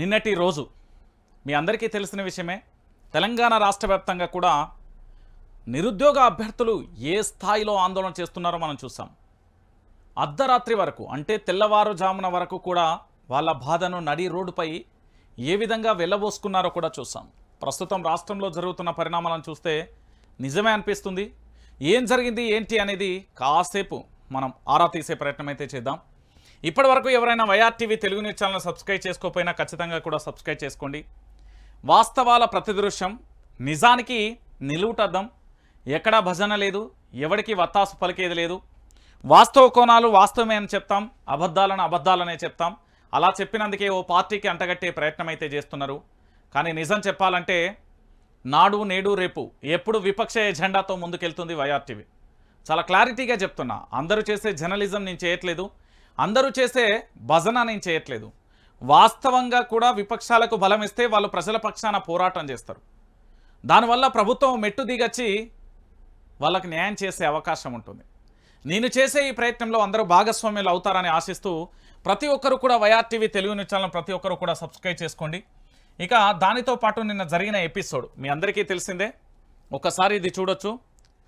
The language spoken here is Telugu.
నిన్నటి రోజు మీ అందరికీ తెలిసిన విషయమే తెలంగాణ రాష్ట్ర వ్యాప్తంగా కూడా నిరుద్యోగ అభ్యర్థులు ఏ స్థాయిలో ఆందోళన చేస్తున్నారో మనం చూసాం. అర్ధరాత్రి వరకు అంటే తెల్లవారుజామున వరకు కూడా వాళ్ళ బాధను నడి రోడ్డుపై ఏ విధంగా వెళ్ళబోసుకున్నారో కూడా చూసాం. ప్రస్తుతం రాష్ట్రంలో జరుగుతున్న పరిణామాలను చూస్తే నిజమే అనిపిస్తుంది. ఏం జరిగింది ఏంటి అనేది కాసేపు మనం ఆరా తీసే ప్రయత్నం అయితే చేద్దాం. ఇప్పటి వరకు ఎవరైనా YR TV Telugu news channel subscribe చేసుకోకపోయినా ఖచ్చితంగా కూడా సబ్స్క్రైబ్ చేసుకోండి. వాస్తవాల ప్రతిదృశ్యం నిజానికి నిలువుటద్దం. ఎక్కడా భజన లేదు ఎవడికి వత్తాసు పలికేది లేదు. వాస్తవ కోణాలు వాస్తవమే అని చెప్తాం అబద్ధాలను అబద్ధాలనే చెప్తాం. అలా చెప్పినందుకే ఓ పార్టీకి అంటగట్టే ప్రయత్నం అయితే చేస్తున్నారు. కానీ నిజం చెప్పాలంటే నాడు నేడు రేపు ఎప్పుడు విపక్ష ఎజెండాతో ముందుకెళ్తుంది వైఆర్టీవీ చాలా క్లారిటీగా చెప్తున్నా అందరూ చేసే జర్నలిజం నేను చేయట్లేదు. అందరూ చేసే భజన నేను చేయట్లేదు. వాస్తవంగా కూడా విపక్షాలకు బలం ఇస్తే వాళ్ళు ప్రజల పక్షాన పోరాటం చేస్తారు. దానివల్ల ప్రభుత్వం మెట్టు దిగచ్చి వాళ్ళకి న్యాయం చేసే అవకాశం ఉంటుంది. నేను చేసే ఈ ప్రయత్నంలో అందరూ భాగస్వామ్యులు అవుతారని ఆశిస్తూ ప్రతి ఒక్కరు కూడా వైఆర్ టీవీ తెలుగు న్యూస్ ప్రతి ఒక్కరు కూడా సబ్స్క్రైబ్ చేసుకోండి. ఇక దానితో పాటు నిన్న జరిగిన ఎపిసోడ్ మీ అందరికీ తెలిసిందే. ఒకసారి ఇది చూడొచ్చు.